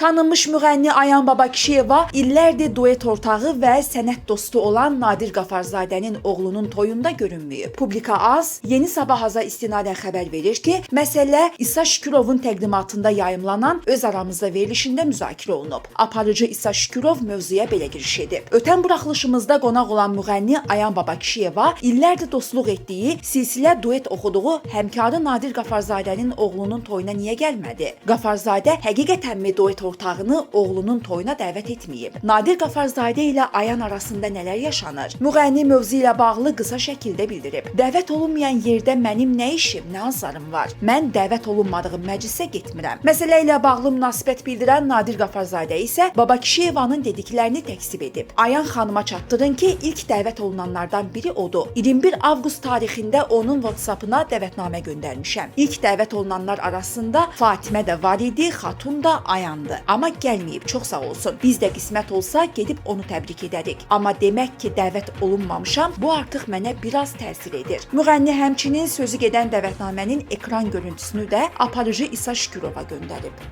Tanınmış müğənni Ayan Babakişiyeva illərdir duet ortağı və sənət dostu olan Nadir Qafarzadənin oğlunun toyunda görünməyib. Publika Az Yeni Sabahaza istinadən xəbər verir ki, məsələ İsa Şükürovun təqdimatında yayımlanan öz aramızda verilişində müzakirə olunub. Aparıcı İsa Şükürov mövzuya belə giriş edib. Ötən buraxılışımızda qonaq olan müğənni Ayan Babakişiyeva illərdir dostluq etdiyi, silsilə duet oxuduğu həmkarı Nadir Qafarzadənin oğlunun toyuna niyə gəlmədi? Qafarzadə həqiqətənmi duet ortağını oğlunun toyuna dəvət etməyib? Nadir Qafarzadə ilə Ayan arasında nələr yaşanır? Müğənni mövzu ilə bağlı qısa şəkildə bildirib. Dəvət olunmayan yerdə mənim nə işim, nə azarım var? Mən dəvət olunmadığım məclisə getmirəm. Məsələ ilə bağlı münasibət bildirən Nadir Qafarzadə isə Babakişiyevanın dediklərini təksib edib. Ayan xanıma çatdırın ki, ilk dəvət olunanlardan biri odur. 21 avqust tarixində onun WhatsApp-ına dəvətnamə göndərmişəm. İlk dəvət olunanlar arasında Fatimə də var idi, Xatun da Ayandı. Amma gəlməyib, çox sağ olsun. Biz də qismət olsa gedib onu təbrik edərik. Amma demək ki, dəvət olunmamışam, bu artıq mənə biraz təsir edir. Müğənni həmçinin sözü gedən dəvətnamənin ekran görüntüsünü də aparıcı İsa Şükürova göndərib.